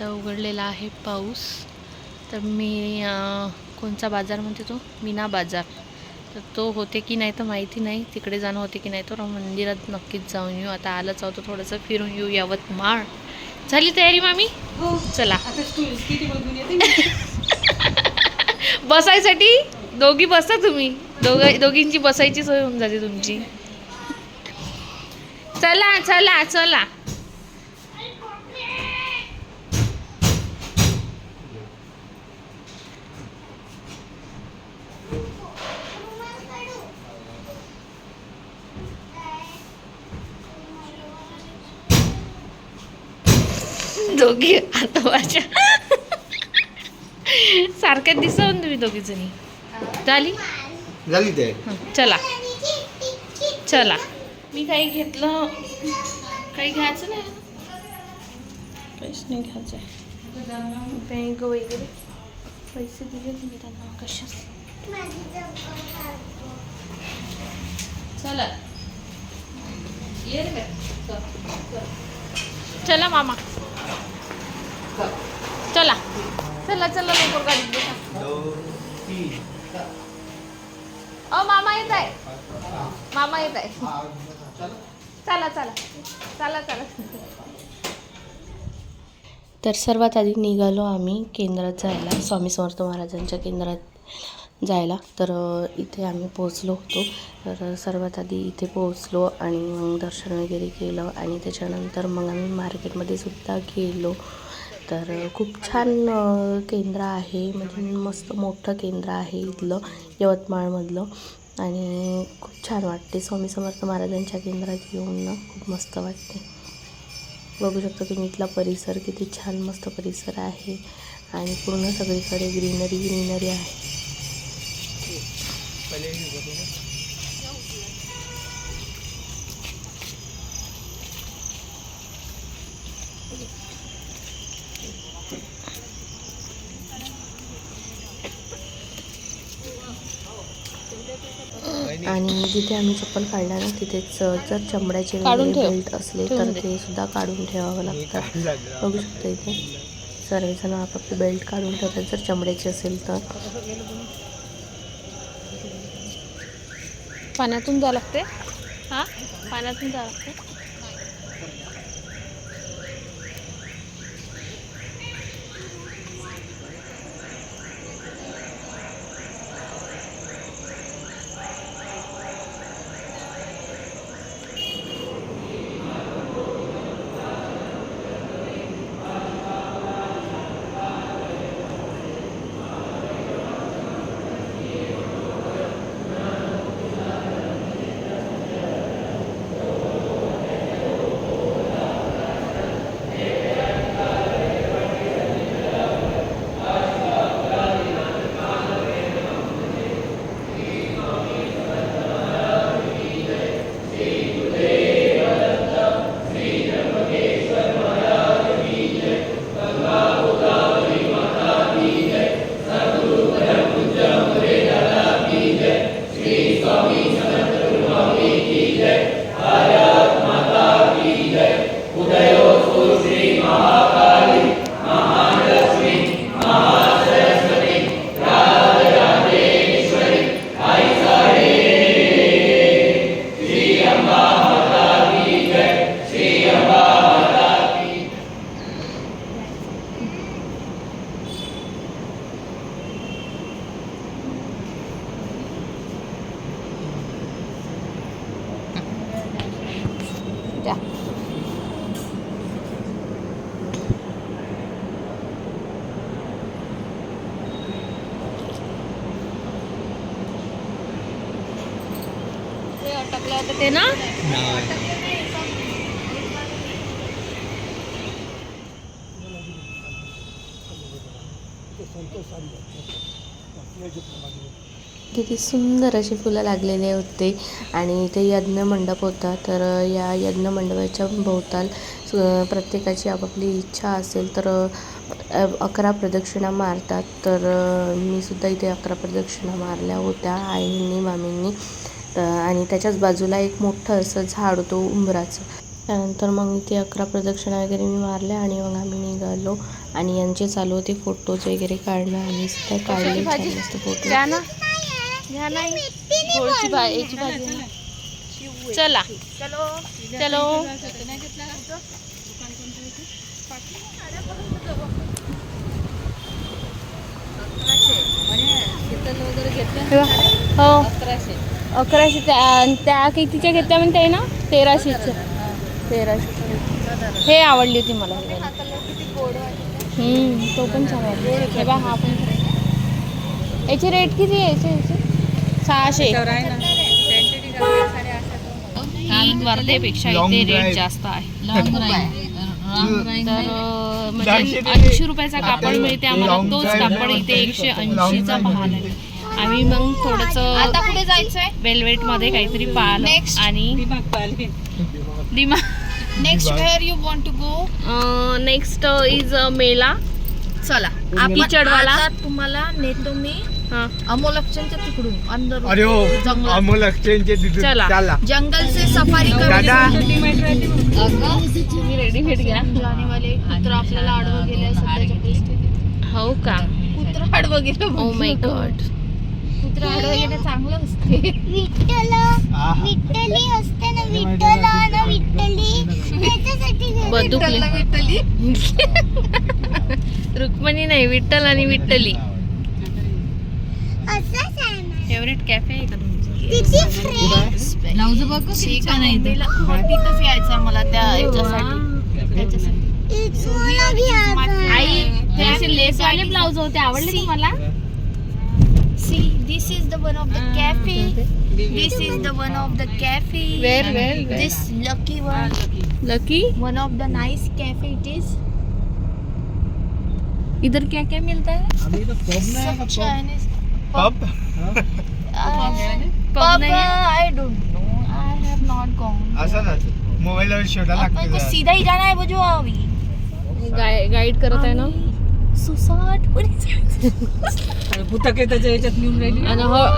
आता उघडलेला आहे पाऊस. तर मी कोणचा बाजार म्हणते तो? मीना बाजार. तर तो होते की नाही तर माहिती नाही. तिकडे जाणं होते की नाही तर मंदिरात नक्कीच जाऊन येऊ. आता आलंच आहोत थोडंसं फिरून येऊ यवतमाळ झाली तयारी मामी? हो. चला. बसायसाठी? दोघी बसा तुम्ही. दोघ दोघींची बसायची सोय होऊन जाते तुमची. चला चला चला. दोघी आता माझ्या. सारख्या दिसवून तुम्ही दोघी जणी. झाली झाली ते. चला. चला. मी काही घेतलं. काही घ्यायचं नाही? काहीच नाही घ्यायचं. आहे बँक वगैरे. पैसे दिले मी त्यांना कशाच चला. ये रे. चला मामा. चला. चला चला लवकर गाडीत बसा. अ मामा येत आहे. मामा येत आहे. चला चला. चला चला. तर सर्वात आधी निघालो आम्ही केंद्रात जायला. स्वामी समर्थ महाराजांच्या केंद्रात. जायला. तर इथे आम्ही पोहोचलो होतो. तर सर्वात आधी इथे पोहोचलो आणि मग दर्शन वगैरे केलं आणि त्याच्यानंतर मग आम्ही मार्केटमध्ये सुद्धा गेलो. तर खूप छान केंद्र आहे. म्हणजे मस्त मोठं केंद्र आहे इथलं यवतमाळमधलं. आणि खूप छान वाटते. स्वामी समर्थ महाराजांच्या केंद्रात येऊन ना खूप मस्त वाटते. बघू शकता तुम्ही इथला परिसर किती छान मस्त परिसर आहे. आणि पूर्ण सगळीकडे ग्रीनरी ग्रीनरी आहे. आणि जिथे आम्ही चप्पल काढल्या ना तिथेच जर चमड्याचे. बेल्ट असले तर. ते सुद्धा काढून ठेवावं लागतात बघू शकता इथे. सर्वजण आपापले बेल्ट काढून ठेवतात. जर चमड्याचे असेल तर. पाण्यातून जावं लागते हां पाण्यातून जावं लागते अटकलं ना? किती सुंदर अशी फुलं लागलेले होते आणि इथे यज्ञ मंडप होता. तर या यज्ञ मंडपाच्या भोवताल प्रत्येकाची आपापली इच्छा असेल तर अकरा प्रदक्षिणा मारतात. तर मी सुद्धा इथे अकरा प्रदक्षिणा मारल्या होत्या आईंनी मामींनी. तर आणि त्याच्याच बाजूला एक मोठं असं झाड होतं उंबराचं. त्यानंतर मग इथे अकरा प्रदक्षिणा वगैरे मी मारल्या आणि मग आम्ही निघालो. आणि यांचे चालू होते फोटोज वगैरे काढणं. आणि सुद्धा काढले छान मस्त फोटो चला. चलो. हे. हो अकराशे त्या त्या कितीच्या घेतल्या म्हणते ना? तेराशेच्या. तेराशे. हे आवडली होती मला. हम्म, तो पण छान वाटला हे बा हा पण याचे रेट किती आहे? याचे याचे? सहाशे. वर्धेपेक्षा इथे रेट जास्त आहे. तर अं, म्हणजे ऐंशी रुपयाचा कापड मिळते आम्हाला तोच कापड इथे एकशे ऐंशीचा पाहायला मिळतो आम्ही मग थोडस आता कुठे जायचंय? वेलवेटमध्ये काहीतरी पाहिलं Next. आणि next where you want to go next is मेला. चला. आपण चढवाला? आता तुम्हाला नेतो मी हा. अमोलक्षणच्या तिकडून अंदर अरे हो. अमोल एक्सचेंजचे तिथे चला. चला. जंगल से सफारी दादा. तुम्ही रेडीमेड घ्या. जाणेवाले कुत्र आपल्याला आडवं गेले सध्याच्या परिस्थितीत हो का? कुत्र आडवं गेलं ओ माय गॉड कुत्र चांगलं असते. विठ्ठल विठ्ठली असते ना विठ्ठल ना विठ्ठली? त्याच्यासाठी घे. बंदुकले. विठ्ठली? रुक्मणी नाही विठ्ठल आणि विठ्ठली. असंच आहे ना. फेवरेट कॅफे आहे का तुमचं? किती तिथंच यायचं मला त्या याच्यासाठी. त्याच्यासाठी. इथून घ्यायचं. आई ते असे लेसवाले ब्लाऊज होते. आवडले तुम्हाला? See this is the one of the cafe this is the one of the cafe Where, where, where? This lucky one lucky one of the nice cafe it is इधर क्या क्या मिलता है? Chinese pub pub I don't know I have not gone असं ना मोबाईलवर शोधा अपन को लागते सीधा ही जाना है वो जो अभी गाईड करत आहे ना? सुसाट भूतके त्याच्या याच्यात नेऊन राहिली. हो-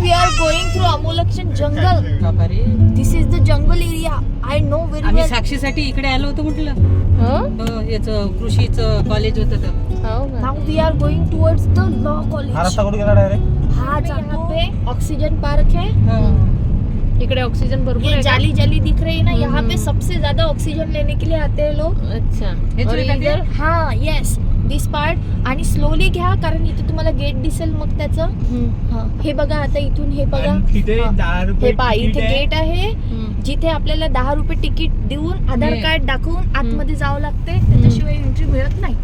we are going through amulakshan jungle. बापारे this is the jungle area. I know very आम्ही साक्षीसाठी इकडे आलो होतो म्हटलं. हो? हो, याचं कृषीचं कॉलेज होतं तर. हो का? now we are going towards the law college. कुठे गेला डायरेक्ट हाँ जहाँ पे ऑक्सीजन पार्क है. इकडे ऑक्सिजन भरपूर आहे? जाली जाली दिख रही है ना यहाँ पे सबसे ज्यादा ऑक्सीजन लेने के लिए आते हैं लोग. अच्छा. और? इधर? हा येस दिस पार्ट आणि स्लोली घ्या कारण इथे तुम्हाला गेट दिसेल मग त्याचं. हा हे बघा आता इथून हे बघा. तिथे हा. दहा हे पहा तिकीट इथे आहे. गेट आहे. जिथे आपल्याला दहा रुपये तिकीट देऊन आधार. कार्ड दाखवून आतमध्ये जावं लागते. त्याच्याशिवाय एंट्री मिळत नाही.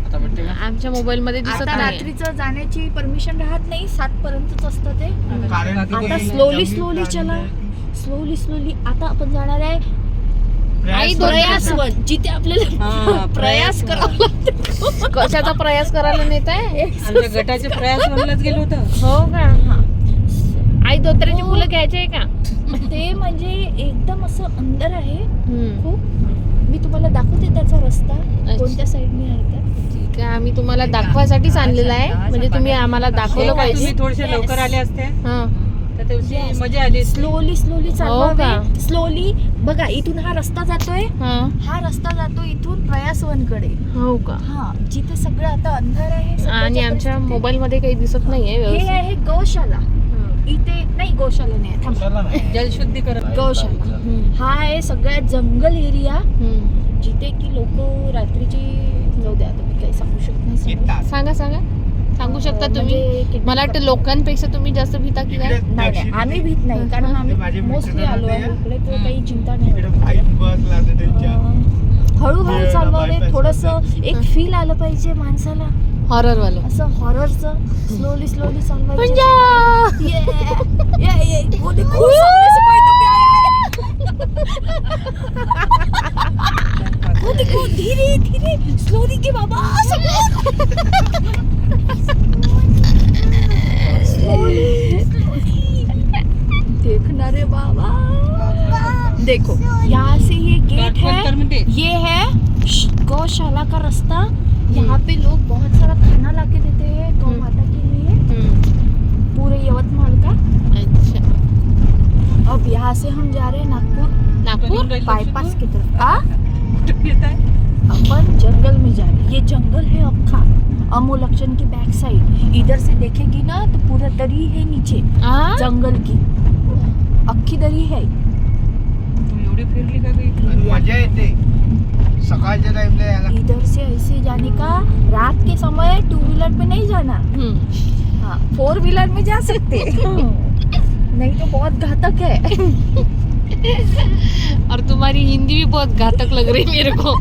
आमच्या मोबाईल मध्ये दिसत आता नाही रात्रीचं जाण्याची परमिशन राहत नाही. सात पर्यंतच असतं ते. कारण आता स्लोली स्लोली चला. स्लोली स्लोली आता आपण जाणार आहे प्रयास प्रयासवन जिथे आपल्याला हा, प्रयास करावा लागतो. कशाचा प्रयास करायला नेत आहे? आमच्या गटाचे प्रयास म्हणूनच गेलो होतं. हो का? आई धोत्र्याची फुलं घ्यायची आहे का? ते म्हणजे एकदम असं अंदर आहे. खूप. मी तुम्हाला दाखवते त्याचा रस्ता. कोणत्या साईडने आहे तर. ठीक आहे. आम्ही तुम्हाला दाखवायसाठीच आणलेला आहे. म्हणजे तुम्ही आम्हाला दाखवलं पाहिजे तुम्ही थोडेसे लवकर आले असते? हा. मजा आली. स्लोली स्लोली चालवावे? स्लोली बघा इथून हा रस्ता जातोय हा हा रस्ता जातो इथून प्रयासवनकडे हो का हा जिथे सगळं आता अंधार आहे आणि आमच्या. मोबाईल मध्ये काही दिसत नाहीये हे आहे गौशाला. इथे नाही गौशाला नाही. जलशुद्धीकरण गौशाला. हा आहे सगळ्यात जंगल एरिया. जिथे की लोक रात्रीची जाऊ द्या मी काही सांगू शकत नाही. सांगा सांगा सांगू शकता तुम्ही? म्हणजे kidnap मला वाटतं लोकांपेक्षा तुम्ही जास्त भीता की काय नाही आम्ही भीत नाही कारण आम्ही मोस्टली आलो आहे राहते. इकडे तर काही चिंता नाही हळूहळू चालवावे थोडस. एक फील आलं पाहिजे माणसाला. हॉरर वालं असं हॉररचं स्लोली स्लोली चालवायचं धीरे धीरे. स्लोली के बाबा देखना रे बाबा देखो यहाँ से ये गेट है ये है गौशाला का रास्ता। यहाँ पे लोग बहुत सारा खाना लाके देते हैं गौ हम्म। माता के लिए। हम्म. पूरे यवतमाल का। अच्छा। अब यहाँ से हम जा रहे हैं नागपुर। नागपुर? बाईपास की तरफ़। अपन जंगल में जा रहे हैं। ये जंगल है अक्खा अमोलक्षण की बैक साइड इधर से देखेगी ना तो पूरा दरी है नीचे। हा? जंगल की। अक्खी दरी है। एवढी फिरली का मज़ा येते। सकाळच्या टाइमला यायला. इधर से ऐसे जाने का रात के समय टू व्हीलर में नहीं जाना। हम्म. हाँ फोर व्हीलर में जा सकते। नहीं तो बहुत घातक है। और तुम्हारी हिंदी भी बहुत घातक लग रही मेरे को।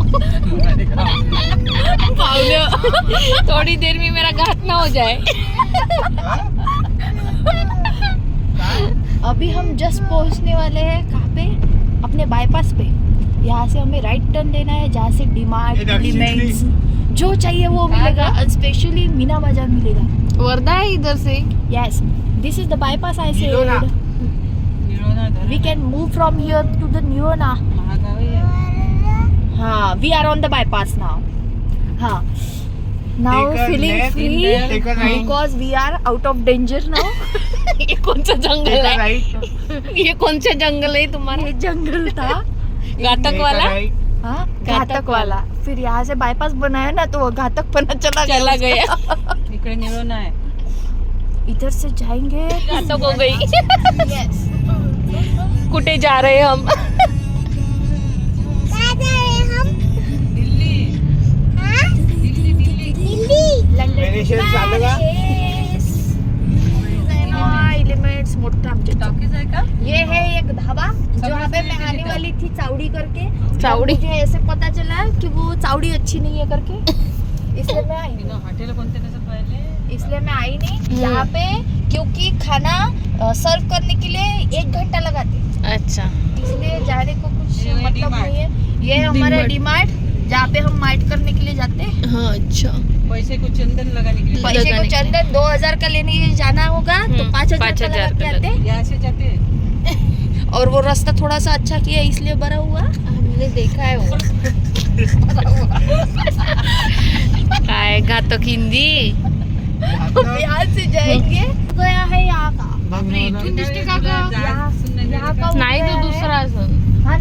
थोड़ी देर में मेरा घात ना हो जाए। अभी हम जस्ट पहुँचने वाले हैं कहाँ पे? अपने बाईपास पे। यहाँ से हमें राइट टर्न लेना है जहाँ से ये जो चाहिए वो मिलेगा। स्पेशली मीना बाज़ार मिलेगा। वर्धा है इधर से। Yes this is the bypass I निलोना. Can move from here to the न्यूना महागाव आहे हाँ we are on the bypass now हाँ now Take a feeling left, free take a right. Because we are out of danger now ये कौन सा जंगल है? ये कौन सा जंगल है तुम्हारा? ये जंगल था। घातक वाला? हाँ घातक वाला। फिर यहाँ से बाईपास बनाया ना तो वो घातक पना चला गया चला गया। इकडे निळोना आहे. इधर से जाएंगे। घातक हो गई। यस कुठे जा रहे हम? दिल्ली। दिल्ली दिल्ली। मेडिशन चालू का? एलिमेंट्स मोठा आमचे टॉकीज आहे का ये है एक ढाबा जहाँ पे मैं आने वाली थी चावड़ी करके। चावड़ी? मुझे ऐसे पता चला कि वो चावड़ी अच्छी नहीं है करके। इसलिए मैं आई इसलिए मैं आई नहीं। यहाँ पे क्योंकि खाना सर्व करने के लिए एक घंटा लगाते अच्छा। इसलिए जाने को कुछ मतलब नहीं है। ये हमारा डीमार्ट जहाँ पे हम मार्ट करने के लिए जाते हैं। हाँ अच्छा। पैसे को चंदन लगाने के लिए। पैसे को चंदन दो हज़ार का लेने के लिए जाना होगा तो हम्म, पाँच हज़ार का लगा। यहाँ से जाते हैं। और वो रास्ता थोड़ा सा अच्छा किया इसलिए बड़ा हुआ। हमने देखा है वो। काय घातक हिंदी यहाँ से जाएँगे। गया है यहाँ का। नाही तो। दुसरा हाँ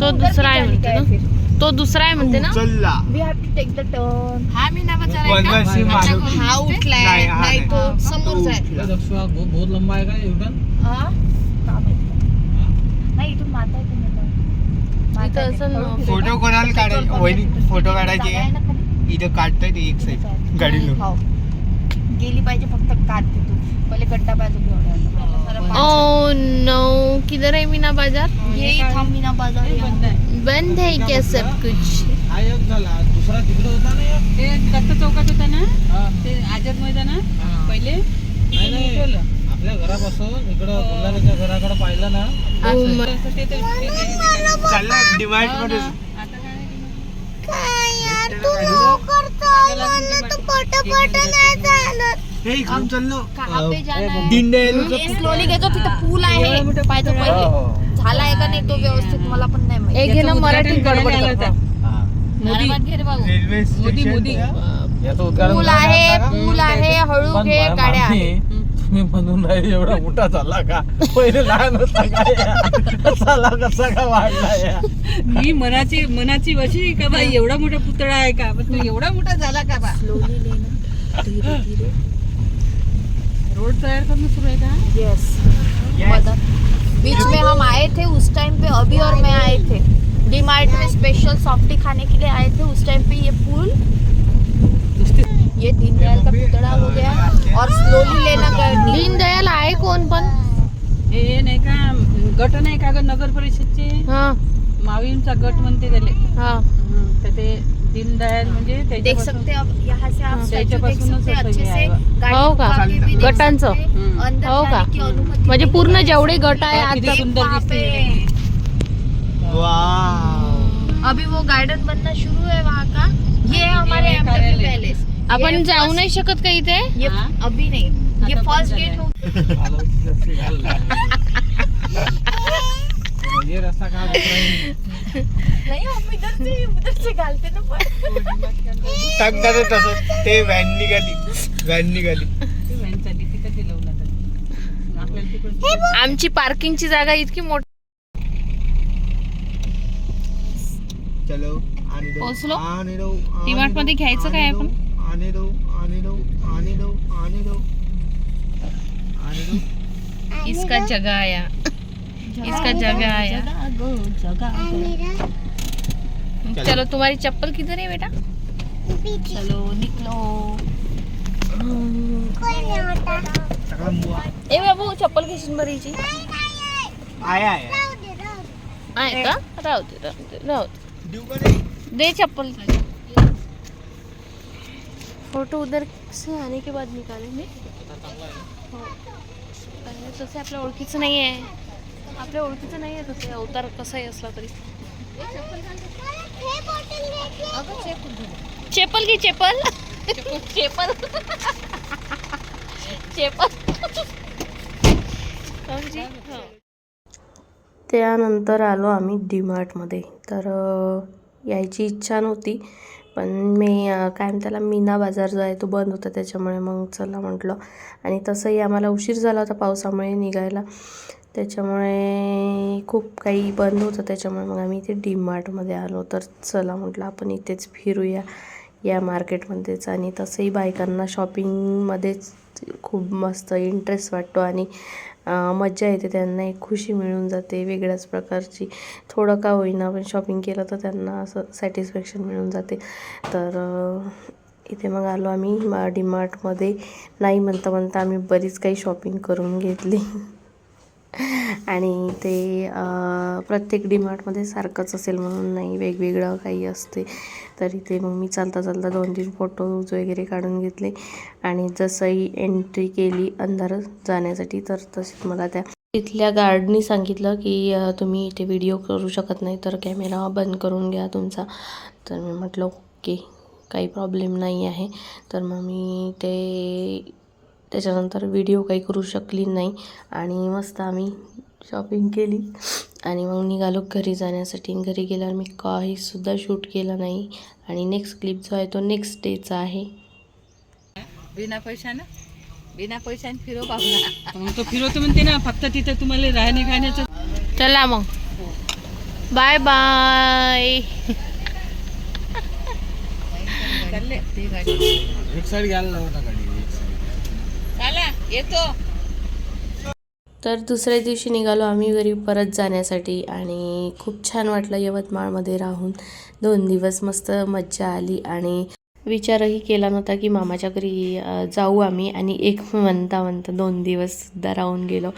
तो दूसरा है जाने म्हणते ना? तो दुसरा आहे म्हणते ना? उचलला. We have to take the turn हा मी ना वनवासी मारुती हा उठलाय नाही, हा नाही. नाही. तो समोर जाय उठला. बहुत लंबा है का यूटर्न हा? का माहिती? नाही. इथून माता आहे तुम्ही माता इथं आहे. असं हळू फिरव. फोटो कोणाला काढायचे वहिनी फोटो काढायचे जागा आहे ना खाली? इथं काढताय ते एक साईड गाडी हो. गेली पाहिजे फक्त काढ तू पहिले गड्डा बाजू घेऊन ओ नो किधर है मीना बाजार? ये थांब मीना बाजार हे बंद है क्या सब कुछ? हा झाला. दुसरा तिकडे होता ना एक? ते दत्त चौकात होता ना? हा. ते आझाद मैदानात हा. पहिले? नाही नाही. आपल्या घरापासून इकडं बुलढाण्याच्या घराकडे पाहिलं ना. ओ मा- तसं ते- ते- ते- ते- ते- चालला डिमार्टमध्ये. आता काय आहे ते? काय यार तू लवकर चाल म्हणलं तर पटापट नाही चालत. हे इकडून चाललो. कहाँ पे जाना है दिंडे स्लोली घेतो तिथं पूल आहे. पाहिजे हो, पहिले. झाला आहे का नाही तो व्यवस्थित मला पण माहिती. एक गडबड. हा. मोदी. मोदी मोदी. पूल आहे? पूल हळू घे मा- गाड्या. तुम्ही म्हणून एवढा मोठा झाला का? पहिले लहान होता का झाला कसा का वाढला या? मी मनाची मनाची वशी का बा एवढा मोठा पुतळा आहे का? पण तो एवढा मोठा झाला का बा स्लोली लेना धीरे धीरे रोड तयार करणं सुरू आहे का? यस मदन बीच में हम आए थे उस टाइम पे अभी और मैं आए थे। डी मार्ट में स्पेशल सॉफ्टी खाने के लिए आए थे उस टाइम पे ये पुल ये दीनदयाल का पुतला हो गया और स्लोली लेना कर दीनदयाल आहे कोण पण हे हे नाही का गट नाही का ग नगर परिषदचे? हा. मावींचा गट म्हणते त्याले. हा. हं, तर ते दीनदयाल म्हणजे देख सकते हैं आप यहाँ से आप स्टैचू देख त्याच्यापासूनच सकते असं अच्छे से आहे बा. गाड़ियों का? गटांचं? हैं. का? म्हणजे पूर्ण. जेवढे गट आहे आता सुंदर दिसते अभी वो गार्डन बनना शुरू है वहाँ का ये है हमारे. पैलेस आपण जाऊ नाही शकत का इथे ये? अभी नहीं ये फर्स्ट गेट. हो ये रस्ता का नहीं हम इधर से उधर से डालते ना पण. तसं. ते व्हॅन निघाली. व्हॅन निघाली. आमची पार्किंगची जागा इतकी मोठी चलो पोहोचलो? DMart मध्ये घ्यायचं काय आपण? आणि दो आणि दो आणि दो आणि दो आणि दो इसका जगह आया इसका जगह आया चलो। तुम्हारी चप्पल किधर है बेटा? चलो निकलो। ए बाबू चप्पल घेशील बरीची आया आया राहू दे आहे का? राहू दे राहू दे राहू दे का दे चप्पल। फ़ोटो उधर से आने के बाद निकालेंगे। हो। पहिले तसे आपल्या ओळखीचं नाही आहे आपल्या ओळखीचं नाही आहे तसे. अवतार कसाही असला तरी. हे चेपल घे चेपल चेपल? चेपल. त्यानंतर आलो आम्ही डीमार्टमध्ये. तर यायची इच्छा नव्हती. पण मी काय त्याला मीना बाजार जो आहे तो बंद होता. त्याच्यामुळे मग चला म्हटलं. आणि तसंही आम्हाला उशीर झाला होता पावसामुळे निघायला. त्याच्यामुळे खूप काही बंद होतं. त्याच्यामुळे मग आम्ही इथे डीमार्टमध्ये आलो. तर चला म्हटलं आपण इथेच फिरूया या मार्केटमध्येच. आणि तसंही बायकांना शॉपिंगमध्येच खूप मस्त इंटरेस्ट वाटतो आणि मज्जा येते. त्यांना एक खुशी मिळून जाते वेगळ्याच प्रकारची. थोडं का होईना पण शॉपिंग केलं तर त्यांना असं सॅटिस्फॅक्शन मिळून जाते. तर इथे मग आलो आम्ही. डीमार्टमध्ये नाही म्हणता म्हणता आम्ही बरीच काही शॉपिंग करून घेतली. आणि ते प्रत्येक डीमार्टमध्ये सारखंच असेल म्हणून नाही वेगवेगळं काही असते. तरी ते मग मी चालता चालता दोन तीन फोटोज वगैरे काढून घेतले. आणि जसंही एंट्री केली अंधार जाण्यासाठी तर तसेच मला त्या तिथल्या गार्डनी सांगितलं की तुम्ही इथे व्हिडिओ करू शकत नाही तर कॅमेरा बंद करून घ्या तुमचा. तर मी म्हटलं ओके काही प्रॉब्लेम नाही आहे. तर मग मी ते त्याच्यानंतर व्हिडिओ काही करू शकली नाही. आणि मस्त आम्ही शॉपिंग केली. आणि मग निघालो घरी जाण्यासाठी. घरी गेल्यावर मी काहीसुद्धा शूट केलं नाही. आणि नेक्स्ट क्लिप जो आहे तो नेक्स्ट डेचा आहे. बिना पैशानं? बिना पैशाने फिरो मग तो फिरवतो म्हणते ना फक्त तिथे तुम्हाला राहणे खाण्याचं चला मग. बाय बाय चालले. ते गाडी एक साईड घ्यायला लावता गाडी एक साईड चला येतो. तर दुसऱ्या दिवशी निघालो आम्ही घरी परत जाण्यासाठी आणि खूप छान वाटलं यवतमाळमध्ये राहून. दोन दिवस मस्त मज्जा आली आणि विचारही केला नव्हता की मामाच्या घरी जाऊ आम्ही आणि एक म्हणता म्हणता दोन दिवससुद्धा राहून गेलो.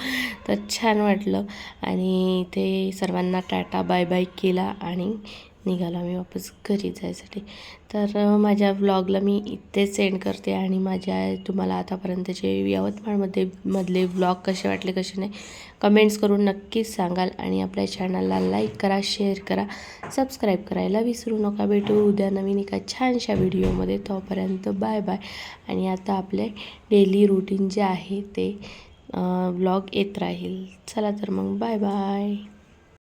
तर छान वाटलं आणि ते सर्वांना टाटा बाय बाय केला आणि निघालो आम्ही वापस घरी जायसाठी. तर माझ्या व्लॉगला मी इथेच सेंड करते आणि माझ्या तुम्हाला आतापर्यंतचे यवतमाळमध्ये मधले व्लॉग कसे वाटले कसे नाही कमेंट्स करून नक्कीच सांगाल आणि आपल्या चॅनलला लाईक करा शेअर करा सबस्क्राईब करायला विसरू नका. भेटू उद्या नवीन एका छानशा व्हिडिओमध्ये तोपर्यंत बाय बाय आणि आता आपले डेली रुटीन जे आहे ते व्लॉग येत राहील. चला तर मग बाय बाय